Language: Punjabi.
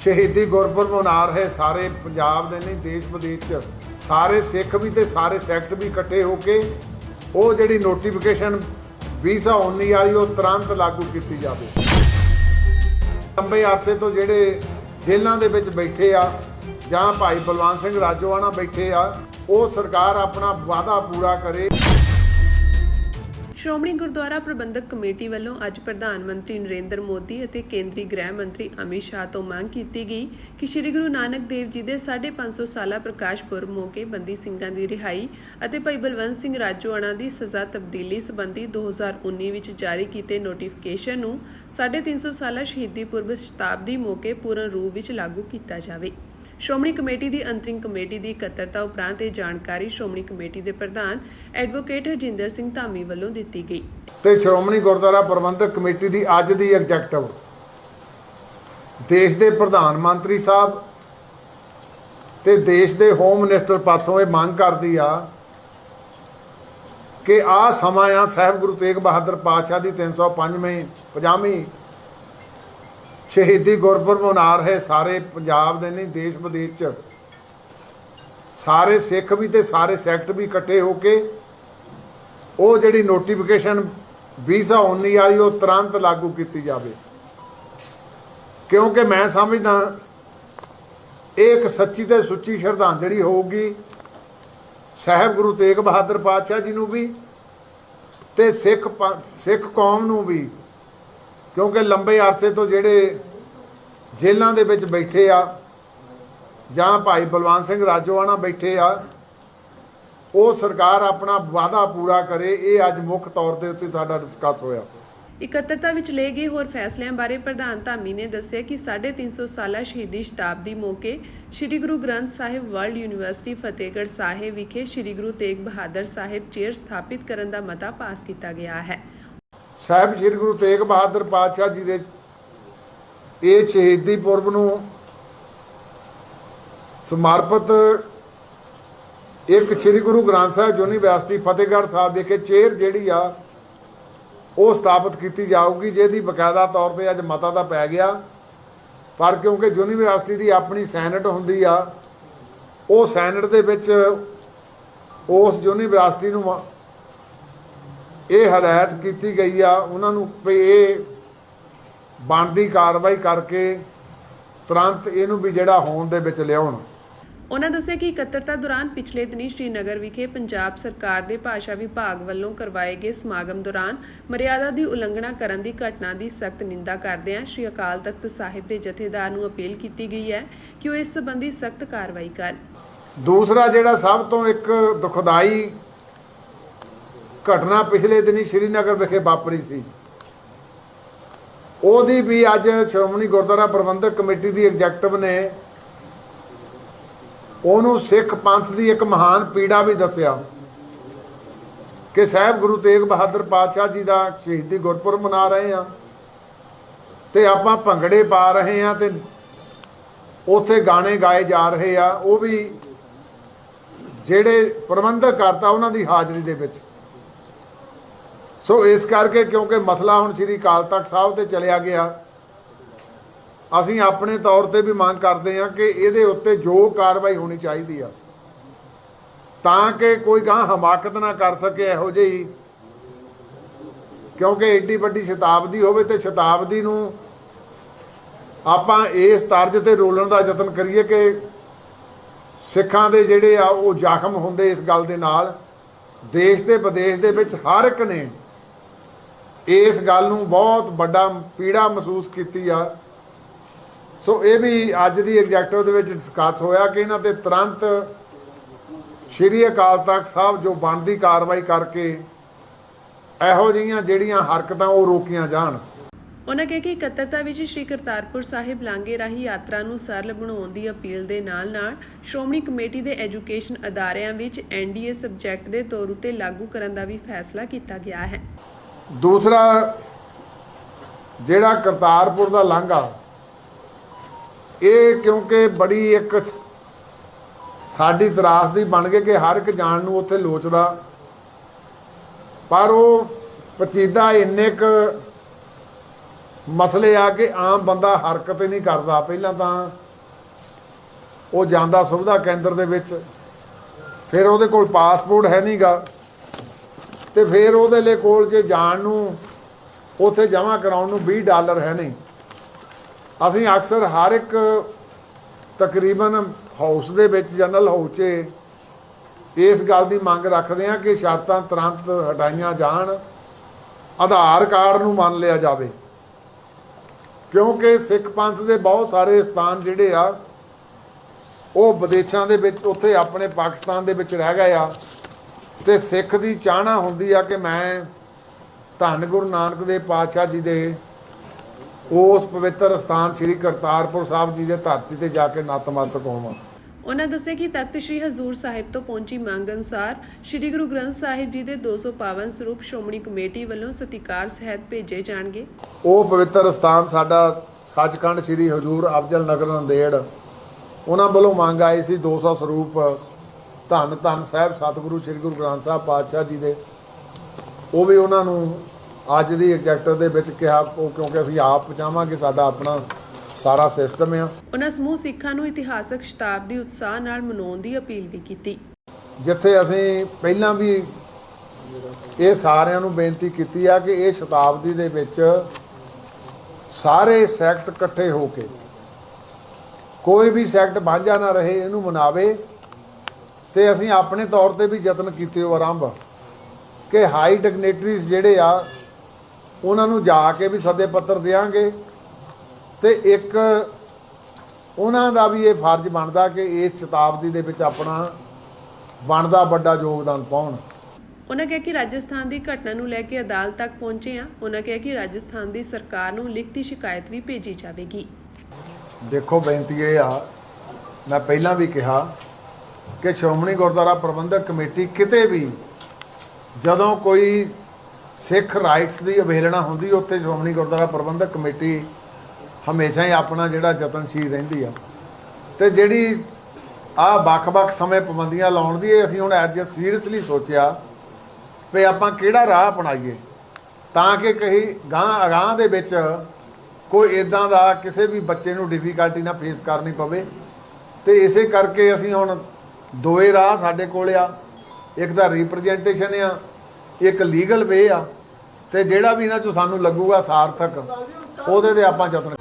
ਸ਼ਹੀਦੀ ਗੁਰਪੁਰਬ ਮਨਾ ਰਹੇ ਸਾਰੇ ਪੰਜਾਬ ਦੇ ਨਹੀਂ, ਦੇਸ਼ ਵਿਦੇਸ਼ ਚ। ਸਾਰੇ ਸਿੱਖ ਵੀ ਤੇ ਸਾਰੇ ਸੈਕਟ ਵੀ ਇਕੱਠੇ ਹੋ ਕੇ ਉਹ ਜਿਹੜੀ ਨੋਟੀਫਿਕੇਸ਼ਨ 2019 ਵਾਲੀ ਉਹ ਤੁਰੰਤ ਲਾਗੂ ਕੀਤੀ ਜਾਵੇ। ਲੰਬੇ ਅਰਸੇ ਤੋਂ ਜਿਹੜੇ ਜੇਲ੍ਹਾਂ ਦੇ ਵਿੱਚ ਬੈਠੇ ਆ ਜਾਂ ਭਾਈ ਬਲਵੰਤ ਸਿੰਘ ਰਾਜੋਆਣਾ ਬੈਠੇ ਆ, ਉਹ ਸਰਕਾਰ ਆਪਣਾ ਵਾਅਦਾ ਪੂਰਾ ਕਰੇ। ਸ਼੍ਰੋਮਣੀ ਗੁਰਦੁਆਰਾ ਪ੍ਰਬੰਧਕ ਕਮੇਟੀ ਵੱਲੋਂ ਅੱਜ ਪ੍ਰਧਾਨ ਮੰਤਰੀ ਨਰਿੰਦਰ ਮੋਦੀ ਅਤੇ ਕੇਂਦਰੀ ਗ੍ਰਹਿ ਮੰਤਰੀ ਅਮਿਤ ਸ਼ਾਹ ਤੋਂ ਮੰਗ ਕੀਤੀ ਗਈ ਕਿ ਸ੍ਰੀ ਗੁਰੂ ਨਾਨਕ ਦੇਵ ਜੀ ਦੇ 550 ਸਾਲਾ ਪ੍ਰਕਾਸ਼ ਪੁਰਬ ਮੌਕੇ ਬੰਦੀ ਸਿੰਘਾਂ ਦੀ ਰਿਹਾਈ ਅਤੇ ਭਾਈ ਬਲਵੰਤ ਸਿੰਘ ਰਾਜੋਆਣਾ ਦੀ ਸਜ਼ਾ ਤਬਦੀਲੀ ਸੰਬੰਧੀ 2019 ਵਿੱਚ ਜਾਰੀ ਕੀਤੇ ਨੋਟੀਫਿਕੇਸ਼ਨ ਨੂੰ 350 ਸਾਲਾ ਸ਼ਹੀਦੀ ਪੁਰਬ ਸ਼ਤਾਬਦੀ ਮੌਕੇ ਪੂਰਨ ਰੂਪ ਵਿੱਚ ਲਾਗੂ ਕੀਤਾ ਜਾਵੇ। ਸ਼੍ਰੋਮਣੀ ਕਮੇਟੀ ਦੀ ਅੰਤਰਿਮ ਕਮੇਟੀ ਦੀ ਇਕੱਤਰਤਾ ਉਪਰੰਤ ਇਹ ਜਾਣਕਾਰੀ ਸ਼੍ਰੋਮਣੀ ਕਮੇਟੀ ਦੇ ਪ੍ਰਧਾਨ ਐਡਵੋਕੇਟ ਹਰਜਿੰਦਰ ਸਿੰਘ ਧਾਮੀ ਵੱਲੋਂ ਦਿੱਤੀ ਗਈ। ਤੇ ਸ਼੍ਰੋਮਣੀ ਗੁਰਦੁਆਰਾ ਪ੍ਰਬੰਧਕ ਕਮੇਟੀ ਦੀ ਅੱਜ ਦੀ ਐਗਜੈਕਟਿਵ। ਦੇਸ਼ ਦੇ ਪ੍ਰਧਾਨ ਮੰਤਰੀ ਸਾਹਿਬ ਤੇ ਦੇਸ਼ ਦੇ ਹੋਮ ਮਿਨਿਸਟਰ ਪਾਸੋਂ ਇਹ ਮੰਗ ਕਰਦੀ ਆ ਕਿ ਆ ਸਮਾਂ ਆ ਸਾਹਿਬ ਗੁਰੂ ਤੇਗ ਬਹਾਦਰ ਪਾਤਸ਼ਾਹ ਦੀ 305ਵੀਂ 50ਵੀਂ ਸ਼ਹੀਦੀ ਗੁਰਪੁਰਬ ਮਨਾ ਰਹੇ ਸਾਰੇ ਪੰਜਾਬ ਦੇ ਨਹੀਂ, ਦੇਸ਼ ਵਿਦੇਸ਼ ਚ। ਸਾਰੇ ਸਿੱਖ ਵੀ ਤੇ ਸਾਰੇ ਸੈਕਟ ਵੀ ਇਕੱਠੇ ਹੋ ਕੇ ਉਹ ਜਿਹੜੀ ਨੋਟੀਫਿਕੇਸ਼ਨ 2019 ਵਾਲੀ ਉਹ ਤੁਰੰਤ ਲਾਗੂ ਕੀਤੀ ਜਾਵੇ। ਕਿਉਂਕਿ ਮੈਂ ਸਮਝਦਾ ਇਹ ਇੱਕ ਸੱਚੀ ਤੇ ਸੁੱਚੀ ਸ਼ਰਧਾਂਜਲੀ ਹੋਊਗੀ। ਸਾਹਿਬ ਗੁਰੂ ਤੇਗ ਬਹਾਦਰ ਪਾਤਸ਼ਾਹ ਜੀ ਨੂੰ ਵੀ ਤੇ ਸਿੱਖ ਸਿੱਖ ਕੌਮ ਨੂੰ ਵੀ। ਕਿਉਂਕਿ ਲੰਬੇ ਅਰਸੇ ਤੋਂ ਜਿਹੜੇ ਜੇਲ੍ਹਾਂ ਦੇ ਵਿੱਚ ਬੈਠੇ ਆ ਜਾਂ ਭਾਈ ਬਲਵੰਤ ਸਿੰਘ ਰਾਜੋਆਣਾ ਬੈਠੇ ਆ, ਉਹ ਸਰਕਾਰ ਆਪਣਾ ਵਾਅਦਾ ਪੂਰਾ ਕਰੇ, ਇਹ ਅੱਜ ਮੁੱਖ ਤੌਰ ਦੇ ਉੱਤੇ ਸਾਡਾ ਡਿਸਕਸ ਹੋਇਆ। ਇਕੱਤਰਤਾ ਵਿੱਚ ਲਏ ਗਏ ਹੋਰ ਫੈਸਲਿਆਂ ਬਾਰੇ ਪ੍ਰਧਾਨ ਧਾਮੀ ਨੇ ਦੱਸਿਆ ਕਿ 350 ਸਾਲਾ ਸ਼ਹੀਦੀ ਸ਼ਤਾਬਦੀ ਮੌਕੇ ਸ੍ਰੀ ਗੁਰੂ ਗ੍ਰੰਥ ਸਾਹਿਬ ਵਰਲਡ ਯੂਨੀਵਰਸਿਟੀ ਫਤਿਹਗੜ੍ਹ ਸਾਹਿਬ ਵਿਖੇ ਸ੍ਰੀ ਗੁਰੂ ਤੇਗ ਬਹਾਦਰ ਸਾਹਿਬ ਚੇਅਰ ਸਥਾਪਿਤ ਕਰਨ ਦਾ ਮਤਾ ਪਾਸ ਕੀਤਾ ਗਿਆ ਹੈ। ਸਾਹਿਬ ਸ੍ਰੀ ਗੁਰੂ ਤੇਗ ਬਹਾਦਰ ਪਾਤਸ਼ਾਹ ਜੀ ਦੇ ਇਹ ਸ਼ਹੀਦੀ ਪੁਰਬ ਨੂੰ ਸਮਰਪਿਤ ਇੱਕ ਸ੍ਰੀ ਗੁਰੂ ਗ੍ਰੰਥ ਸਾਹਿਬ ਯੂਨੀਵਰਸਿਟੀ ਫਤਿਹਗੜ੍ਹ ਸਾਹਿਬ ਵਿਖੇ ਚੇਅਰ ਜਿਹੜੀ ਆ, ਉਹ ਸਥਾਪਿਤ ਕੀਤੀ ਜਾਊਗੀ, ਜਿਹਦੀ ਬਕਾਇਦਾ ਤੌਰ ਤੇ ਅੱਜ ਮਤਾ ਦਾ ਪੈ ਗਿਆ। ਪਰ ਕਿਉਂਕਿ ਯੂਨੀਵਰਸਿਟੀ ਦੀ ਆਪਣੀ ਸੈਨੇਟ ਹੁੰਦੀ ਆ, ਉਹ ਸੈਨੇਟ ਦੇ ਵਿੱਚ ਉਸ ਯੂਨੀਵਰਸਿਟੀ ਨੂੰ ਇਹ ਹਦਾਇਤ ਕੀਤੀ ਗਈ ਆ ਉਹਨਾਂ ਨੂੰ ਵੀ ਇਹ ਬਣਦੀ ਕਾਰਵਾਈ ਕਰਕੇ ਤੁਰੰਤ ਇਹਨੂੰ ਵੀ ਜਿਹੜਾ ਹੋਣ ਦੇ ਵਿੱਚ ਲਿਆਉਣ। ਉਹਨਾਂ ਦੱਸਿਆ ਕਿ ਇਕੱਤਰਤਾ ਦੌਰਾਨ ਪਿਛਲੇ ਦਿਨੀ ਸ਼੍ਰੀਨਗਰ ਵਿਖੇ ਪੰਜਾਬ ਸਰਕਾਰ ਦੇ ਭਾਸ਼ਾ ਵਿਭਾਗ ਵੱਲੋਂ ਕਰਵਾਏ ਗਏ ਸਮਾਗਮ ਦੌਰਾਨ ਮਰਿਆਦਾ ਦੀ ਉਲੰਘਣਾ ਕਰਨ ਦੀ ਘਟਨਾ ਦੀ ਸਖਤ ਨਿੰਦਾ ਕਰਦਿਆਂ ਸ਼੍ਰੀ ਅਕਾਲ ਤਖਤ ਸਾਹਿਬ ਦੇ ਜਥੇਦਾਰ ਨੂੰ ਅਪੀਲ ਕੀਤੀ ਗਈ ਹੈ ਕਿ ਉਹ ਇਸ ਸੰਬੰਧੀ ਸਖਤ ਕਾਰਵਾਈ ਕਰਨ। ਦੂਸਰਾ ਜਿਹੜਾ ਸਭ ਤੋਂ ਇੱਕ ਦੁਖਦਾਈ ਘਟਨਾ ਪਿਛਲੇ ਦਿਨੀ ਸ਼੍ਰੀਨਗਰ ਵਿਖੇ ਵਾਪਰੀ ਸੀ। ਉਹਦੀ ਵੀ ਅੱਜ ਸ਼੍ਰੋਮਣੀ ਗੁਰਦੁਆਰਾ ਪ੍ਰਬੰਧਕ ਕਮੇਟੀ ਦੀ ਐਗਜੈਕਟਿਵ ਨੇ ਉਹਨੂੰ ਸਿੱਖ ਪੰਥ ਦੀ ਇੱਕ ਮਹਾਨ ਪੀੜਾ ਵੀ ਦੱਸਿਆ ਕਿ ਸਾਹਿਬ ਗੁਰੂ ਤੇਗ ਬਹਾਦਰ ਪਾਤਸ਼ਾਹ ਜੀ ਦਾ ਸ਼ਹੀਦੀ ਗੁਰਪੁਰਬ ਮਨਾ ਰਹੇ ਆ ਤੇ ਆਪਾਂ ਭੰਗੜੇ ਪਾ ਰਹੇ ਆ ਤੇ ਉੱਥੇ ਗਾਣੇ ਗਾਏ ਜਾ ਰਹੇ ਆ, ਉਹ ਵੀ ਜਿਹੜੇ ਪ੍ਰਬੰਧਕ ਕਰਤਾ ਉਹਨਾਂ ਦੀ ਹਾਜ਼ਰੀ ਦੇ ਵਿੱਚ। ਸੋ ਇਸ ਕਰਕੇ ਕਿਉਂਕਿ ਮਸਲਾ ਹੁਣ ਸ੍ਰੀ ਅਕਾਲ ਤਖਤ ਸਾਹਿਬ ਤੇ ਚਲਿਆ ਗਿਆ, ਅਸੀਂ ਆਪਣੇ ਤੌਰ ਤੇ ਵੀ ਮੰਗ ਕਰਦੇ ਹਾਂ ਕਿ ਇਹਦੇ ਉੱਤੇ ਜੋ ਕਾਰਵਾਈ ਹੋਣੀ ਚਾਹੀਦੀ ਆ, ਤਾਂ ਕਿ ਕੋਈ ਗਾਂ ਹਮਾਕਤ ਨਾ ਕਰ ਸਕੇ ਇਹੋ ਜਿਹੀ, ਕਿਉਂਕਿ ਏਡੀ ਵੱਡੀ ਸ਼ਤਾਬਦੀ ਹੋਵੇ ਤੇ ਸ਼ਤਾਬਦੀ ਨੂੰ ਆਪਾਂ ਇਸ ਤਰਜ ਤੇ ਰੋਲਣ ਦਾ ਯਤਨ ਕਰੀਏ ਕਿ ਸਿੱਖਾਂ ਦੇ ਜਿਹੜੇ ਆ ਉਹ ਜ਼ਖਮ ਹੁੰਦੇ ਇਸ ਗੱਲ ਦੇ ਨਾਲ, ਦੇਸ਼ ਤੇ ਵਿਦੇਸ਼ ਦੇ ਵਿੱਚ ਹਰ ਇੱਕ ਨੇ ਇਸ ਗੱਲ ਨੂੰ ਬਹੁਤ ਵੱਡਾ ਪੀੜਾ ਮਹਿਸੂਸ ਕੀਤੀ ਆ। ਸੋ ਇਹ ਵੀ ਅੱਜ ਦੀ ਐਗਜੈਕਟਿਵ ਦੇ ਵਿੱਚ ਡਿਸਕਸ ਹੋਇਆ ਕਿ ਇਹਨਾਂ ਤੇ ਤੁਰੰਤ ਸ਼੍ਰੀ ਅਕਾਲ ਤਖਤ ਸਾਹਿਬ ਜੋ ਬਣਦੀ ਕਾਰਵਾਈ ਕਰਕੇ ਇਹੋ ਜਿਹੀਆਂ ਜਿਹੜੀਆਂ ਹਰਕਤਾਂ ਉਹ ਰੋਕੀਆਂ ਜਾਣ। ਉਹਨਾਂ ਕਿਹਾ ਕਿ ਇਕੱਤਰਤਾ ਵਿੱਚ ਸ਼੍ਰੀ ਕਰਤਾਰਪੁਰ ਸਾਹਿਬ ਲਾਂਘੇ ਰਾਹੀਂ ਯਾਤਰਾ ਨੂੰ ਸਰਲ ਬਣਾਉਣ ਦੀ ਅਪੀਲ ਦੇ ਨਾਲ-ਨਾਲ ਸ਼੍ਰੋਮਣੀ ਕਮੇਟੀ ਦੇ ਐਜੂਕੇਸ਼ਨ ਅਦਾਰਿਆਂ ਵਿੱਚ ਐਨਡੀਏ ਸਬਜੈਕਟ ਦੇ ਤੌਰ ਉਤੇ ਲਾਗੂ ਕਰਨ ਦਾ ਵੀ ਫੈਸਲਾ ਕੀਤਾ ਗਿਆ ਹੈ। ਦੂਸਰਾ, ਜਿਹੜਾ ਕਰਤਾਰਪੁਰ ਦਾ ਲਾਂਘਾ ਇਹ ਕਿਉਂਕਿ ਬੜੀ ਇੱਕ ਸਾਡੀ ਤਰਾਸ ਦੀ ਬਣ ਗਈ ਕਿ ਹਰ ਇੱਕ ਜਾਣ ਨੂੰ ਉੱਥੇ ਲੋਚਦਾ। ਪਰ ਉਹ ਪਚੀਦਾ ਇੰਨੇ ਕ ਮਸਲੇ ਆ ਕਿ ਆਮ ਬੰਦਾ ਹਰਕਤ ਹੀ ਨਹੀਂ ਕਰਦਾ। ਪਹਿਲਾਂ ਤਾਂ ਉਹ ਜਾਂਦਾ ਸੁਵਿਧਾ ਕੇਂਦਰ ਦੇ ਵਿੱਚ, ਫਿਰ ਉਹਦੇ ਕੋਲ ਪਾਸਪੋਰਟ ਹੈ ਨਹੀਂਗਾ ਤੇ ਫਿਰ ਉਹਦੇ ਲਈ ਕੋਲ ਜੇ ਜਾਣ ਨੂੰ, ਉੱਥੇ ਜਮ੍ਹਾਂ ਕਰਾਉਣ ਨੂੰ 20 ਡਾਲਰ ਹੈ ਨਹੀਂ। ਅਸੀਂ ਅਕਸਰ ਹਰ ਇੱਕ ਤਕਰੀਬਨ ਹਾਊਸ ਦੇ ਵਿੱਚ, ਜਨਰਲ ਹਾਊਸ 'ਚ ਇਸ ਗੱਲ ਦੀ ਮੰਗ ਰੱਖਦੇ ਹਾਂ ਕਿ ਸ਼ਰਤਾਂ ਤੁਰੰਤ ਹਟਾਈਆਂ ਜਾਣ, ਆਧਾਰ ਕਾਰਡ ਨੂੰ ਮੰਨ ਲਿਆ ਜਾਵੇ। ਕਿਉਂਕਿ ਸਿੱਖ ਪੰਥ ਦੇ ਬਹੁਤ ਸਾਰੇ ਸਥਾਨ ਜਿਹੜੇ ਆ, ਉਹ ਵਿਦੇਸ਼ਾਂ ਦੇ ਵਿੱਚ, ਉੱਥੇ ਆਪਣੇ ਪਾਕਿਸਤਾਨ ਦੇ ਵਿੱਚ ਰਹਿ ਗਏ ਆ। ਤੇ ਸਿੱਖ ਦੀ ਚਾਹਨਾ ਹੁੰਦੀ ਆ ਕਿ ਮੈਂ ਧੰਨ ਗੁਰੂ ਨਾਨਕ ਦੇਵ ਪਾਤਸ਼ਾਹ ਜੀ ਦੇ ਉਸ ਪਵਿੱਤਰ ਸਥਾਨ ਸ੍ਰੀ ਕਰਤਾਰਪੁਰ ਸਾਹਿਬ ਜੀ ਦੇ ਧਰਤੀ ਤੇ ਜਾ ਕੇ ਨਤਮਸਤਕ ਹੋਵਾਂ। ਉਹਨਾਂ ਦੱਸਿਆ ਕਿ ਤਖਤ ਸ੍ਰੀ ਹਜ਼ੂਰ ਸਾਹਿਬ ਤੋਂ ਪਹੁੰਚੀ ਮੰਗ ਅਨੁਸਾਰ ਸ੍ਰੀ ਗੁਰੂ ਗ੍ਰੰਥ ਸਾਹਿਬ ਜੀ ਦੇ 200 ਪਾਵਨ ਸਰੂਪ ਸ਼੍ਰੋਮਣੀ ਕਮੇਟੀ ਵੱਲੋਂ ਸਤਿਕਾਰ ਸਹਿਤ ਭੇਜੇ ਜਾਣਗੇ। ਉਹ ਪਵਿੱਤਰ ਸਥਾਨ ਸਾਡਾ ਸੱਚਖੰਡ ਸ੍ਰੀ ਹਜੂਰ ਅਫਜ਼ਲ ਨਗਰ ਨੰਦੇੜ ਉਹਨਾਂ ਵੱਲੋਂ ਮੰਗ ਆਈ ਸੀ 200 ਸਰੂਪ ਧੰਨ ਧੰਨ ਸਾਹਿਬ ਸਤਿਗੁਰੂ ਸ੍ਰੀ ਗੁਰੂ ਗ੍ਰੰਥ ਸਾਹਿਬ ਪਾਤਸ਼ਾਹ ਜੀ ਦੇ। ਉਹ ਵੀ ਉਹਨਾਂ ਨੂੰ ਅੱਜ ਦੀ ਐਗਜੈਕਟਰ ਦੇ ਵਿੱਚ ਕਿਹਾ ਉਹ ਕਿਉਂਕਿ ਅਸੀਂ ਆਪ ਪਹੁੰਚਾਵਾਂਗੇ ਸਾਡਾ ਆਪਣਾ ਸਾਰਾ ਸਿਸਟਮ ਆ। ਉਹਨਾਂ ਸਮੂਹ ਸਿੱਖਾਂ ਨੂੰ ਇਤਿਹਾਸਕ ਸ਼ਤਾਬਦੀ ਉਤਸ਼ਾਹ ਨਾਲ ਮਨਾਉਣ ਦੀ ਅਪੀਲ ਵੀ ਕੀਤੀ। ਜਿੱਥੇ ਅਸੀਂ ਪਹਿਲਾਂ ਵੀ ਇਹ ਸਾਰਿਆਂ ਨੂੰ ਬੇਨਤੀ ਕੀਤੀ ਆ ਕਿ ਇਹ ਸ਼ਤਾਬਦੀ ਦੇ ਵਿੱਚ ਸਾਰੇ ਸੈਕਟ ਇਕੱਠੇ ਹੋ ਕੇ ਕੋਈ ਵੀ ਸੈਕਟ ਵਾਂਝਾ ਨਾ ਰਹੇ ਇਹਨੂੰ ਮਨਾਵੇ। ਤੇ ਅਸੀਂ ਆਪਣੇ ਤੌਰ ਤੇ ਵੀ ਯਤਨ ਕੀਤੇ ਹੋ ਆਰੰਭ। ਕਿ ਹਾਈ ਡਿਗਨੇਟਰੀਜ਼ ਜਿਹੜੇ ਆ ਉਹਨਾਂ ਨੂੰ ਜਾ ਕੇ ਵੀ ਸੱਦੇ ਪੱਤਰ ਦੇਾਂਗੇ ਤੇ ਇੱਕ ਉਹਨਾਂ ਦਾ ਵੀ ਇਹ ਫਰਜ਼ ਬਣਦਾ ਕਿ ਇਸ ਸ਼ਤਾਬਦੀ ਦੇ ਵਿੱਚ ਆਪਣਾ ਬਣਦਾ ਵੱਡਾ ਯੋਗਦਾਨ ਪਾਉਣ। ਉਹਨਾਂ ਕਿਹਾ ਕਿ ਰਾਜਸਥਾਨ ਦੀ ਘਟਨਾ ਨੂੰ ਲੈ ਕੇ ਅਦਾਲਤ ਤੱਕ ਪਹੁੰਚੇ ਆ ਉਹਨਾਂ ਕਿਹਾ ਕਿ ਰਾਜਸਥਾਨ ਦੀ ਸਰਕਾਰ ਨੂੰ ਲਿਖਤੀ ਸ਼ਿਕਾਇਤ ਵੀ ਭੇਜੀ ਜਾਵੇਗੀ। ਦੇਖੋ ਬੇਨਤੀ ਇਹ ਆ ਮੈਂ ਪਹਿਲਾਂ ਵੀ ਕਿਹਾ ਕਿ ਸ਼੍ਰੋਮਣੀ ਗੁਰਦੁਆਰਾ ਪ੍ਰਬੰਧਕ ਕਮੇਟੀ ਕਿਤੇ ਵੀ ਜਦੋਂ ਕੋਈ ਸਿੱਖ ਰਾਈਟਸ ਦੀ ਅਵਹੇਲਣਾ ਹੁੰਦੀ, ਉੱਥੇ ਸ਼੍ਰੋਮਣੀ ਗੁਰਦੁਆਰਾ ਪ੍ਰਬੰਧਕ ਕਮੇਟੀ ਹਮੇਸ਼ਾ ਹੀ ਆਪਣਾ ਜਿਹੜਾ ਯਤਨਸ਼ੀਲ ਰਹਿੰਦੀ ਆ। ਤੇ ਜਿਹੜੀ ਆ ਵੱਖ-ਵੱਖ ਸਮੇਂ ਪਾਬੰਦੀਆਂ ਲਾਉਣ ਦੀ ਅਸੀਂ ਹੁਣ ਅੱਜ ਸੀਰੀਅਸਲੀ ਸੋਚਿਆ ਵੀ ਆਪਾਂ ਕਿਹੜਾ ਰਾਹ ਅਪਣਾਈਏ, ਤਾਂ ਕਿ ਕਹੀ ਗਾਂ ਅਗਾਂਹ ਦੇ ਵਿੱਚ ਕੋਈ ਇਦਾਂ ਦਾ ਕਿਸੇ ਵੀ ਬੱਚੇ ਨੂੰ ਡਿਫਿਕਲਟੀ ਨਾ ਫੇਸ ਕਰਨੀ ਪਵੇ। ਤੇ ਇਸੇ ਕਰਕੇ ਅਸੀਂ ਹੁਣ ਦੋਏ ਰਾਹ ਸਾਡੇ ਕੋਲ ਆ। ਇੱਕ ਤਾਂ ਰਿਪਰੈਜ਼ੈਂਟੇਸ਼ਨ ਆ, ਇੱਕ ਲੀਗਲ ਵੇ ਆ, ਤੇ ਜਿਹੜਾ ਵੀ ਇਹਨਾਂ ਚੋਂ ਸਾਨੂੰ ਲੱਗੂਗਾ ਸਾਰਥਕ, ਉਹਦੇ ਤੇ ਆਪਾਂ ਯਤਨ